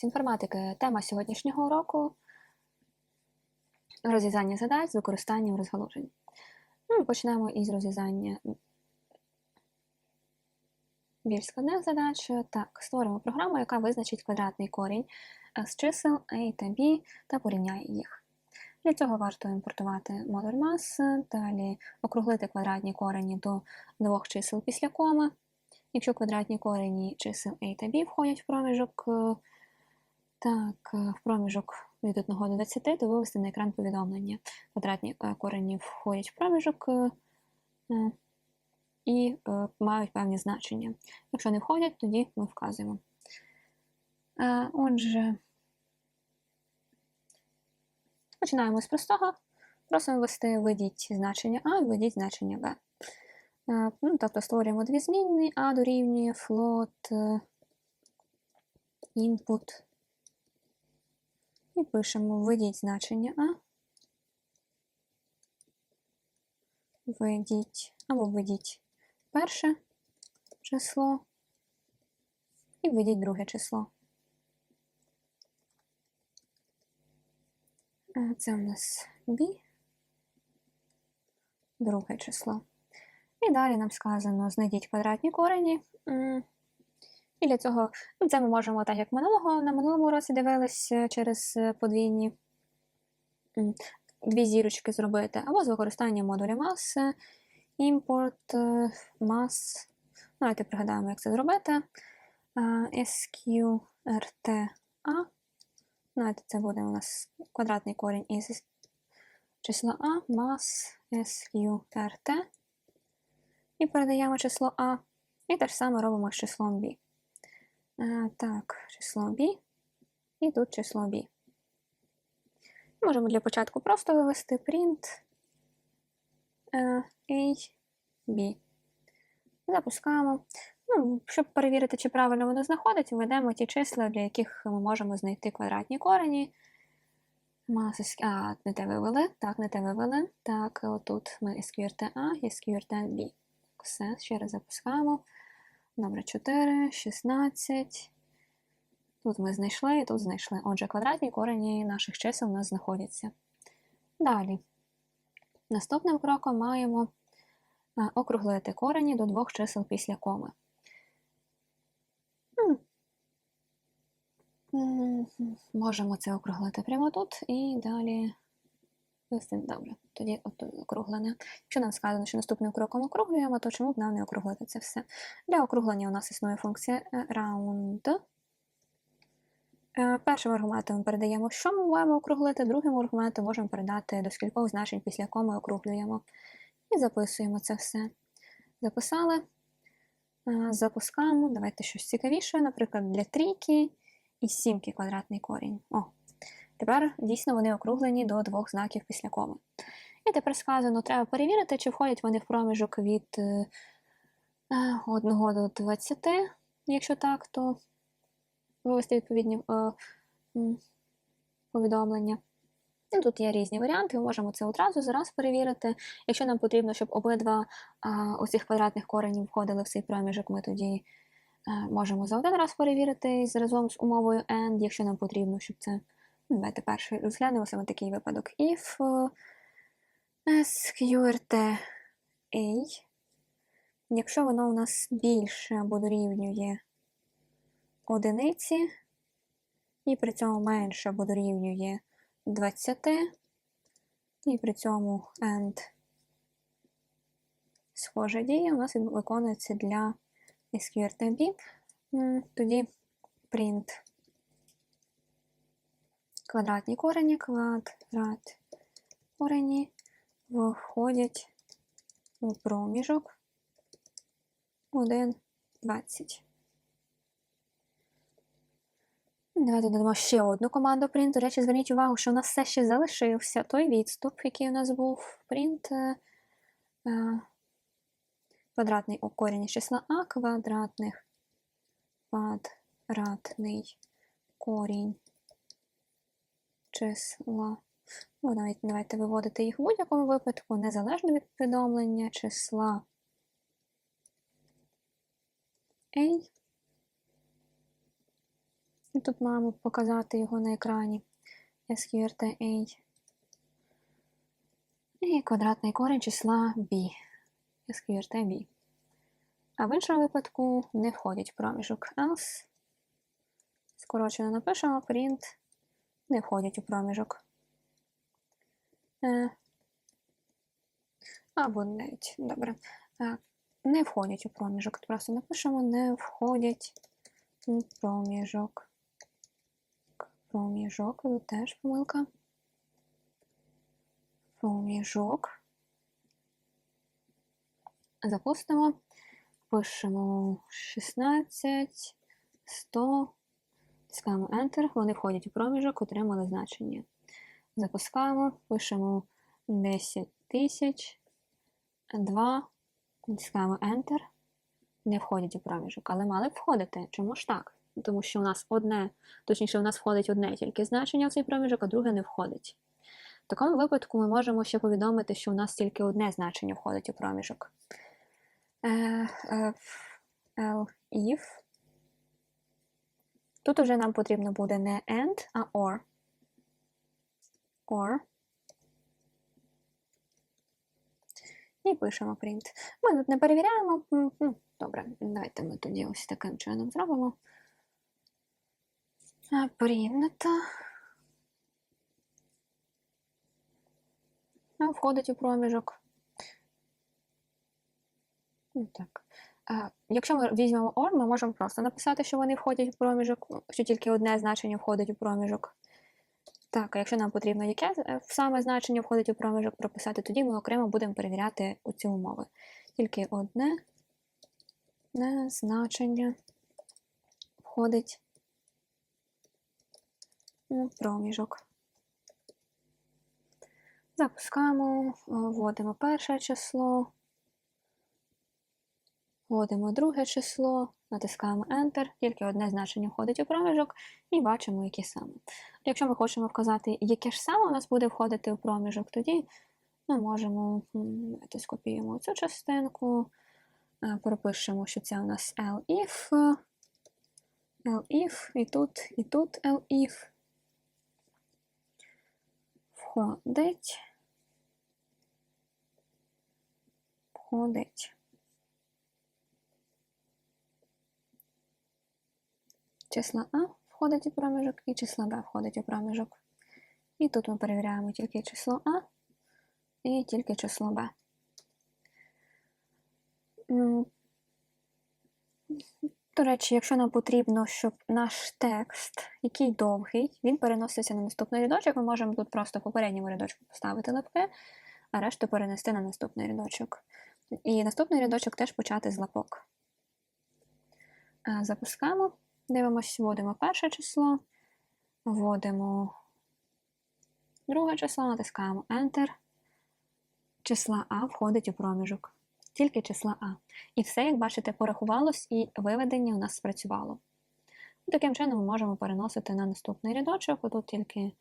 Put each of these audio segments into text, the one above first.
З інформатики тема сьогоднішнього уроку розв'язання задач з використанням розгалужень. Ну, почнемо із розв'язання більш складних задач. Так, створимо програму, яка визначить квадратний корінь з чисел a та b та порівняє їх. Для цього варто імпортувати модуль mass, далі округлити квадратні корені до двох чисел після коми. Якщо квадратні корені чисел a та b входять в проміжок, е, так, е, в проміжок від 1 до 20, то вивести на екран повідомлення. Квадратні е, корені входять в проміжок е, і мають певні значення. Якщо не входять, тоді ми вказуємо. Отже, починаємо з простого. Просимо ввести введіть значення А і введіть значення Б. Ну, тобто створюємо дві змінні, А дорівнює float input. І пишемо введіть значення А. Введіть або введіть перше число і введіть друге число. Це у нас B, друге число. І далі нам сказано знайдіть квадратні корені. І для цього ну, це ми можемо, так як минулого, на минулому році дивились е, через е, подвійні дві зірочки зробити, або з використанням модуля import е, mass. Давайте пригадаємо, як це зробити. SQRTA. Давайте це буде у нас квадратний корінь із числа А, mass SQRT. І передаємо число А. І те ж саме робимо з числом B. Так, число B. І тут число B. Можемо для початку просто вивести print е, A, B. Запускаємо. Ну, щоб перевірити, чи правильно воно знаходить, введемо ті числа, для яких ми можемо знайти квадратні корені. А, не те вивели. Так, не те вивели. Так, отут ми SQRT A і SQRT B. Все, ще раз запускаємо. Добре, 4, 16. Тут ми знайшли і тут знайшли. Отже, квадратні корені наших чисел у нас знаходяться. Далі. Наступним кроком маємо округлити корені до двох чисел після коми. Можемо це округлити прямо тут і далі. Вивести. Добре, тоді от округлене. Якщо нам сказано, що наступним кроком округлюємо, то чому б нам не округлити це все? Для округлення у нас існує функція е, round. Е, Першим аргументом ми передаємо, що ми маємо округлити, другим аргументом можемо передати до скількох значень, після якого ми округлюємо. І записуємо це все. Записали. Е, Запускаємо. Давайте щось цікавіше, наприклад, для трійки і сімки квадратний корінь. О, тепер дійсно вони округлені до двох знаків після коми. І тепер сказано, треба перевірити, чи входять вони в проміжок від е, е, 1 до 20. Якщо так, то вивести відповідні е, повідомлення. Ну, Тут є різні варіанти, ми можемо це одразу зараз перевірити. Якщо нам потрібно, щоб обидва оцих квадратних коренів входили в цей проміжок, ми тоді можемо за один раз перевірити разом з умовою AND, якщо нам потрібно, щоб це. Давайте перший розглянемо саме такий випадок. If е, SQRT A, якщо воно у нас більше або дорівнює одиниці, і при цьому менше або дорівнює 20, і при цьому AND схожа дія у нас виконується для SQRTB. М, Тоді print квадратні корені, квадрат корені входять у проміжок 1, 20. Давайте додамо ще одну команду print. До речі, зверніть увагу, що у нас все ще залишився той відступ, який у нас був print е, е, квадратний у корінь із числа А, квадратних квадратний корінь числа. Ну, навіть давайте виводити їх в будь-якому випадку, незалежно від повідомлення числа A І тут маємо показати його на екрані. SQRT-A. І квадратний корінь числа b. SQRT-B. А в іншому випадку не входить в проміжок else. Скорочено напишемо print не входять у проміжок. Е, або навіть, добре. Е, не входять у проміжок. Просто напишемо не входять у проміжок. Проміжок, тут теж помилка. Проміжок. Запустимо. Пишемо 16, 100. Тискаємо Enter, вони входять у проміжок, отримали значення. Запускаємо, пишемо 10 тисяч, 2, натискаємо Enter, не входять у проміжок, але мали б входити. Чому ж так? Тому що у нас одне, точніше, у нас входить одне тільки значення в цей проміжок, а друге не входить. В такому випадку ми можемо ще повідомити, що у нас тільки одне значення входить у проміжок. Е, е, if. Тут уже нам потрібно буде не and, а or. Or. І пишемо print. Ми тут не перевіряємо. ну, Добре, давайте ми тоді ось таким чином зробимо. Прийнято. Входить у проміжок. Ну, Так. Якщо ми візьмемо OR, ми можемо просто написати, що вони входять у проміжок, що тільки одне значення входить у проміжок. Так, а якщо нам потрібно яке е, саме значення входить у проміжок прописати, тоді ми окремо будемо перевіряти ці умови. Тільки одне не значення входить у проміжок. Запускаємо, вводимо перше число. Вводимо друге число, натискаємо Enter, тільки одне значення входить у проміжок, і бачимо, які саме. Якщо ми хочемо вказати, яке ж саме у нас буде входити у проміжок, тоді ми можемо давайте скопіюємо цю частинку, е, пропишемо, що це у нас elif, elif, і тут, і тут elif. Входить. Входить. Числа А входить у проміжок і числа Б входить у проміжок. І тут ми перевіряємо тільки число А і тільки число Б. До речі, якщо нам потрібно, щоб наш текст, який довгий, він переносився на наступний рядочок, ми можемо тут просто в попередньому рядочку поставити лапки, а решту перенести на наступний рядочок. І наступний рядочок теж почати з лапок. Е, Запускаємо. Дивимось, вводимо перше число, вводимо друге число, натискаємо Enter. Числа А входить у проміжок. Тільки числа А. І все, як бачите, порахувалось і виведення у нас спрацювало. Таким чином ми можемо переносити на наступний рядочок. Отут тільки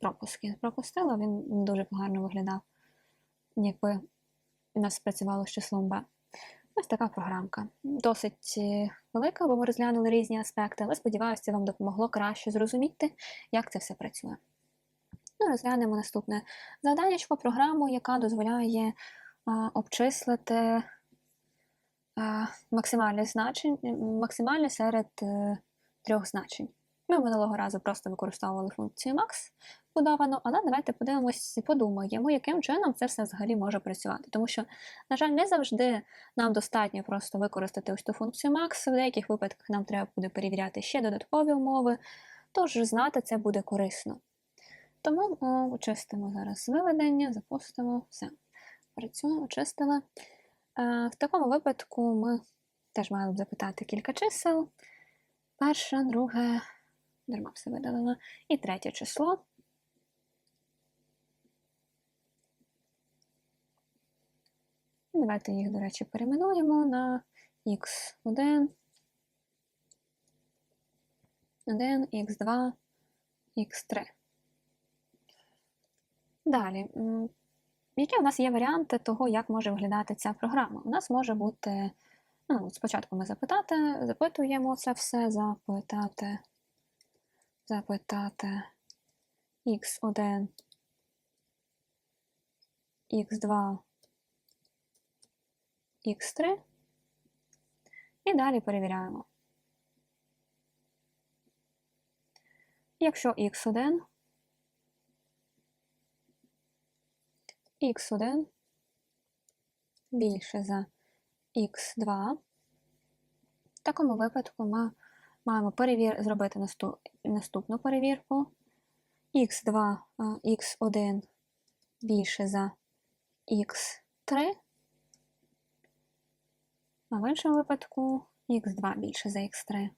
пропуски пропустила, він дуже гарно виглядав, якби у нас спрацювало з числом Б. Ось така програмка. Досить е, велика, бо ми розглянули різні аспекти, але сподіваюся, це вам допомогло краще зрозуміти, як це все працює. Ну, розглянемо наступне завданнячко, програму, яка дозволяє а, обчислити а, максимальне значень, максимальне серед е, трьох значень. Ми минулого разу просто використовували функцію max подавано, але давайте подивимось, і подумаємо, яким чином це все взагалі може працювати. Тому що, на жаль, не завжди нам достатньо просто використати ось ту функцію max, в деяких випадках нам треба буде перевіряти ще додаткові умови, тож знати це буде корисно. Тому о, очистимо зараз виведення, запустимо, все. Працюємо, очистили. Е, в такому випадку ми теж мали б запитати кілька чисел. Перше, друге, дарма все видалила, і третє число. Давайте їх, до речі, перейменуємо на x1, 1, x2, x3. Далі, які у нас є варіанти того, як може виглядати ця програма? У нас може бути, ну, спочатку ми запитати, запитуємо це все, запитати запитати. X1, x2, x3 і далі перевіряємо. Якщо x1, x1 більше за x2, в такому випадку ми маємо перевір... зробити наступ... наступну перевірку. x2, x1 більше за x3, а в іншому випадку x2 більше за x3,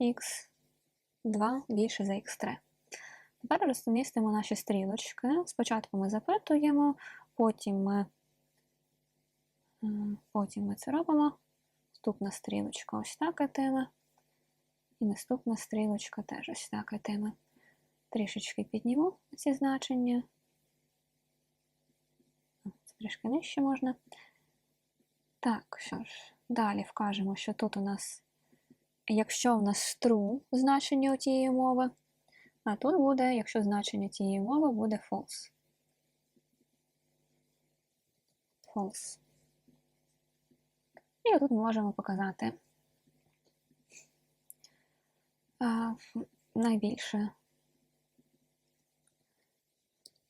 x2 більше за x3. Тепер розмістимо наші стрілочки. Спочатку ми запитуємо, потім ми, потім ми це робимо. Наступна стрілочка ось так ітиме. І наступна стрілочка теж ось так ітиме. Трішечки підніму ці значення. Це трішки нижче можна. Так, що ж, далі вкажемо, що тут у нас, якщо у нас true значення тієї мови, а тут буде, якщо значення тієї мови буде false. False. І тут можемо показати найбільше.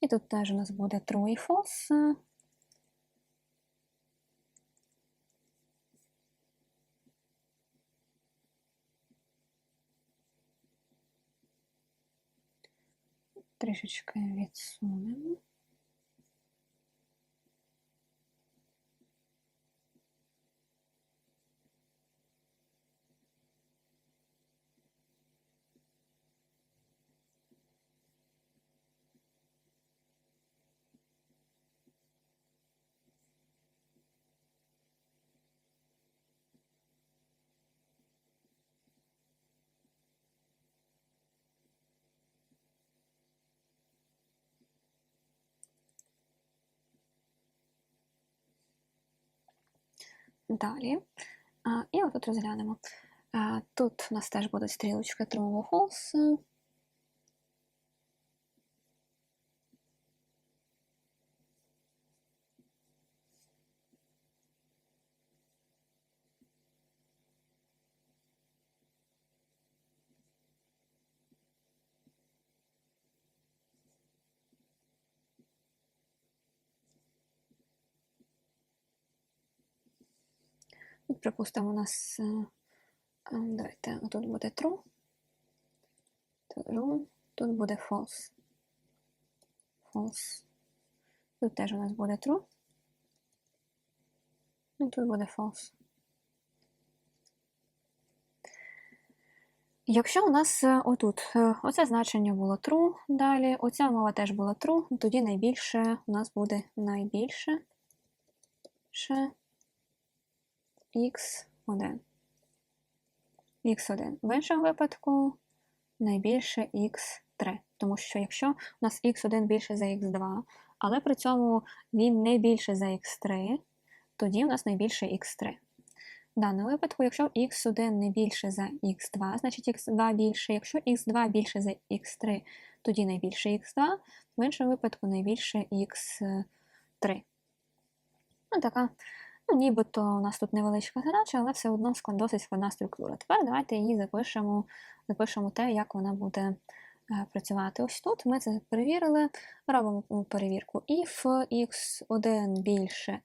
І тут теж у нас буде true і false. Трішечки відсунемо. Далі. І отут розглянемо. Тут у нас теж будуть стрілочки True False. Припустимо, у нас давайте, тут буде true, true, тут буде false. False. Тут теж у нас буде true. І тут буде false. Якщо у нас отут оце значення було true, далі оця мова теж була true, тоді найбільше у нас буде найбільше x1. x1. В іншому випадку найбільше x3. Тому що якщо у нас x1 більше за x2, але при цьому він не більше за x3, тоді у нас найбільше x3. В даному випадку, якщо x1 не більше за x2, значить x2 більше. Якщо x2 більше за x3, тоді найбільше x2, в іншому випадку найбільше x3. Ну, така Ну, Нібито у нас тут невеличка задача, але все одно досить складна структура. Тепер давайте її запишемо, запишемо те, як вона буде е, працювати. Ось тут ми це перевірили, робимо перевірку if x1 більше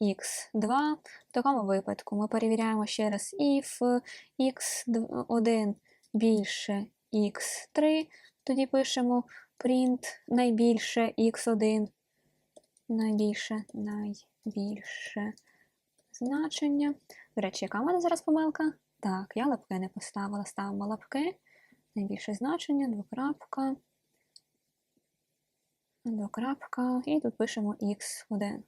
x2. В такому випадку ми перевіряємо ще раз if x1 більше x3, тоді пишемо print найбільше x1, найбільше, найбільше значення. До речі, яка в мене зараз помилка? Так, я лапки не поставила, ставимо лапки. Найбільше значення, двокрапка, двокрапка, і тут пишемо x1.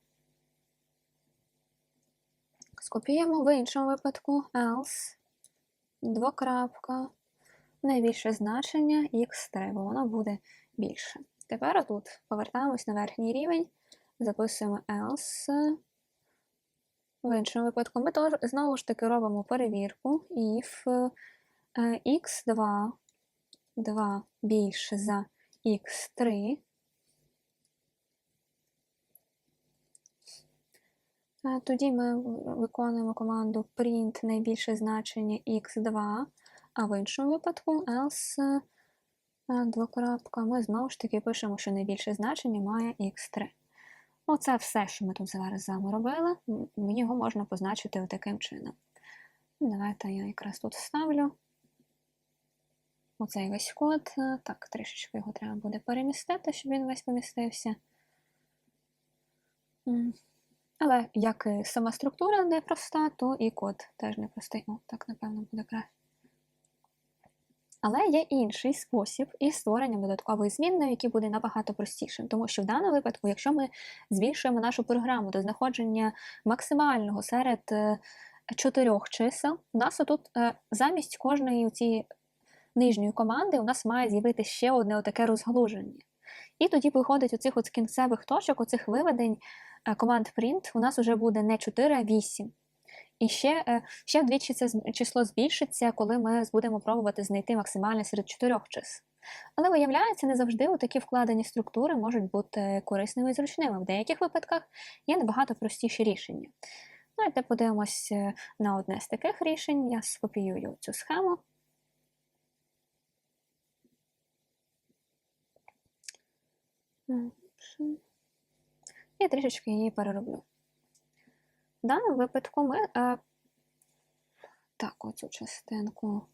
Скопіємо в іншому випадку else, двокрапка, найбільше значення x3, бо воно буде більше. Тепер тут повертаємось на верхній рівень, записуємо else. В іншому випадку ми тож, знову ж таки робимо перевірку if x2 е, x2 більше за x3. Е, Тоді ми виконуємо команду print найбільше значення x2, а в іншому випадку else е, двокрапка, ми знову ж таки пишемо, що найбільше значення має x3. Оце все, що ми тут зараз з вами робили. Його можна позначити таким чином. Ну, Давайте я якраз тут вставлю оцей весь код. Е, Так, трішечки його треба буде перемістити, щоб він весь помістився. Але як і сама структура непроста, то і код теж непростий. О, так, напевно, буде краще. Але є інший спосіб із створенням додаткової змінної, який буде набагато простішим. Тому що в даному випадку, якщо ми збільшуємо нашу програму до знаходження максимального серед е, чотирьох чисел, у нас отут е, замість кожної цієї нижньої команди у нас має з'явитися ще одне отаке розгалуження. І тоді виходить оцих от кінцевих точок, оцих виведень е, команд print, у нас вже буде не 4, а 8. І ще, е, ще вдвічі це число збільшиться, коли ми будемо пробувати знайти максимальне серед чотирьох чисел. Але виявляється, не завжди такі вкладені структури можуть бути корисними і зручними. В деяких випадках є набагато простіші рішення. Давайте подивимось е, на одне з таких рішень. Я скопіюю цю схему. І трішечки її перероблю. В даному випадку ми е, так, оцю частинку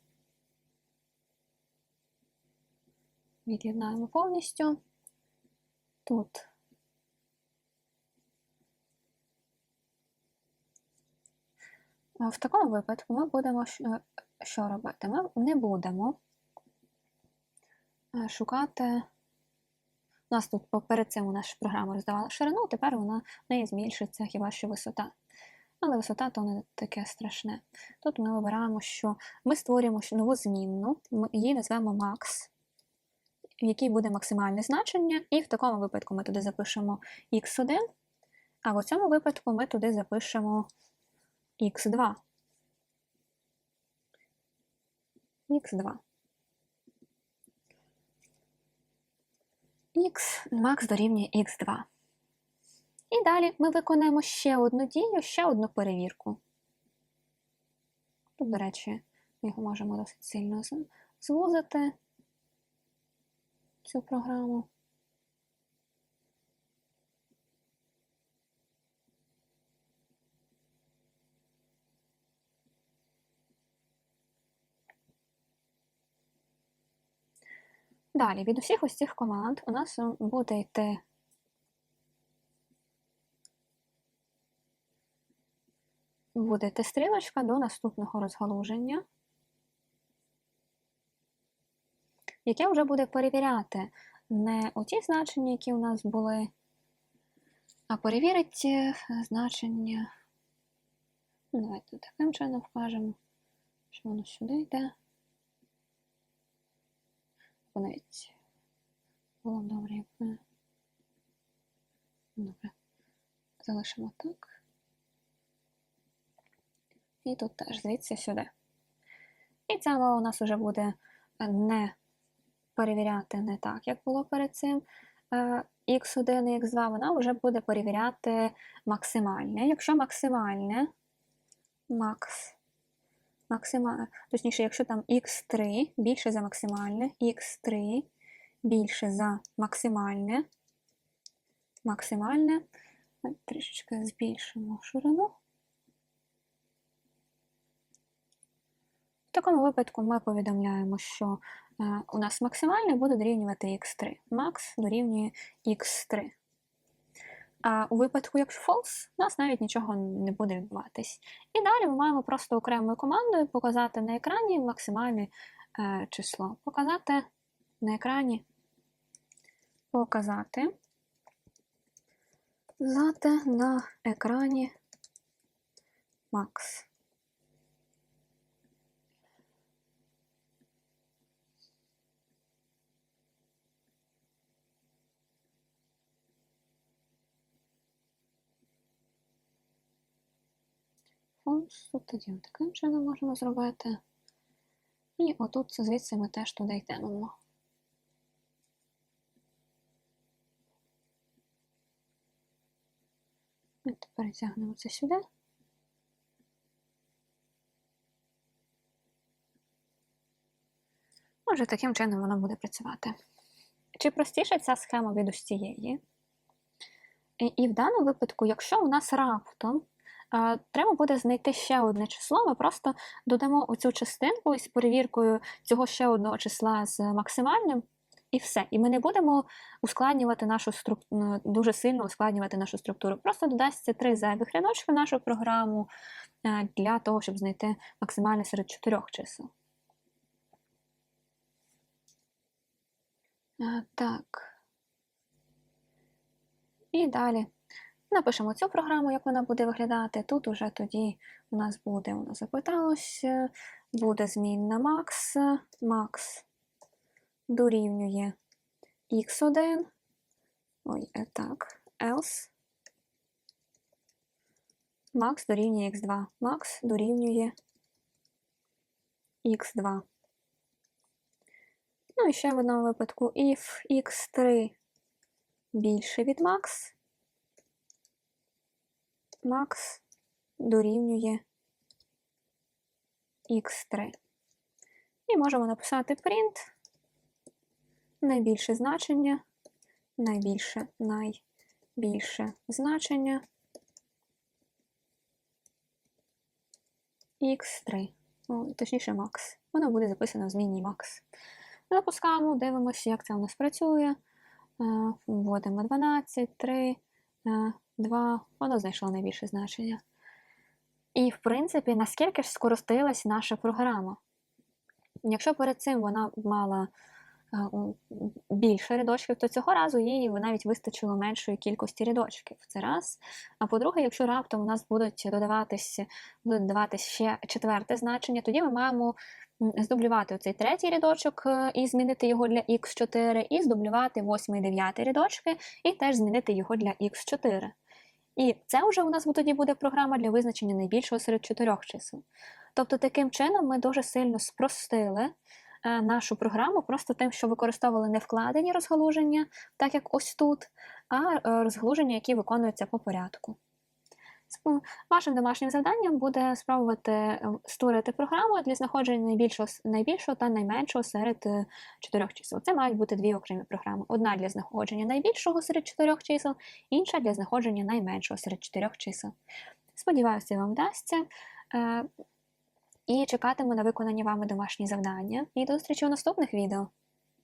від'єднаємо повністю. Тут Е, в такому випадку ми будемо е, що робити? Ми не будемо е, шукати. У нас тут перед цим нас програма роздавала ширину, тепер вона в неї збільшиться хіба що висота. Але висота то не таке страшне. Тут ми вибираємо, що ми створюємо нову змінну, ми її назвемо max, в якій буде максимальне значення, і в такому випадку ми туди запишемо x1, а в цьому випадку ми туди запишемо x2. x2. x max дорівнює x2. І далі ми виконаємо ще одну дію, ще одну перевірку. Тут, до речі, ми його можемо досить сильно звузити, цю програму. Далі, від усіх ось цих команд у нас буде йти буде йти стрілочка до наступного розгалуження, яке вже буде перевіряти не оті значення, які у нас були, а перевірить е, значення. Ну, Давайте таким чином вкажемо, що воно сюди йде. Навіть було б добре, якби. Добре. Залишимо так. І тут теж звідси сюди. І ця мова у нас вже буде е, не перевіряти не так, як було перед цим. е, x1 і x2, вона вже буде перевіряти максимальне. Якщо максимальне, макс, максимальне, точніше, якщо там x3 більше за максимальне, x3 більше за максимальне, максимальне, трішечки збільшимо ширину. Такому випадку ми повідомляємо, що е, у нас максимальне буде дорівнювати x3. Макс дорівнює x3. А у випадку, якщо false, у нас навіть нічого не буде відбуватись. І далі ми маємо просто окремою командою показати на екрані максимальне е, число. Показати на екрані, показати, показати на екрані max. False. От тоді таким чином можемо зробити. І отут звідси ми теж туди йдемо. Ми тепер тягнемо це сюди. Отже, таким чином вона буде працювати. Чи простіша ця схема від ось цієї? І, і в даному випадку, якщо у нас раптом треба буде знайти ще одне число, ми просто додамо оцю частинку із перевіркою цього ще одного числа з максимальним, і все. І ми не будемо ускладнювати нашу структуру, дуже сильно ускладнювати нашу структуру. Просто додасться три зайвих рядочки в нашу програму е, для того, щоб знайти максимальне серед чотирьох чисел. Е, Так. І далі напишемо цю програму, як вона буде виглядати. Тут уже тоді у нас буде, воно запиталось, е, буде змінна max, max дорівнює x1, ой, е, так, else, max дорівнює x2, max дорівнює x2. Ну і ще в одному випадку if x3 більше від max, max дорівнює x3. І можемо написати print найбільше значення, найбільше, найбільше значення x3, ну, точніше max. Воно буде записано в змінній max. Запускаємо, дивимося, як це у нас працює. Е, Вводимо 12, 3, 2, воно знайшло найбільше значення. І, в принципі, наскільки ж скоростилась наша програма? Якщо перед цим вона мала е, більше рядочків, то цього разу їй навіть вистачило меншої кількості рядочків. Це раз. А по-друге, якщо раптом у нас будуть додаватись, буде додаватись ще четверте значення, тоді ми маємо здублювати оцей третій рядочок е, і змінити його для x4, і здублювати восьмий дев'ятий рядочки, і теж змінити його для x4. І це вже у нас тоді буде програма для визначення найбільшого серед чотирьох чисел. Тобто, таким чином ми дуже сильно спростили е, нашу програму просто тим, що використовували не вкладені розгалуження, так як ось тут, а е, розгалуження, які виконуються по порядку. Сп- Вашим домашнім завданням буде спробувати е, створити програму для знаходження найбільшого, найбільшого та найменшого серед е, чотирьох чисел. Це мають бути дві окремі програми: одна для знаходження найбільшого серед чотирьох чисел, інша для знаходження найменшого серед чотирьох чисел. Сподіваюся, вам вдасться. Е, І чекатиму на виконані вами домашні завдання. І до зустрічі у наступних відео.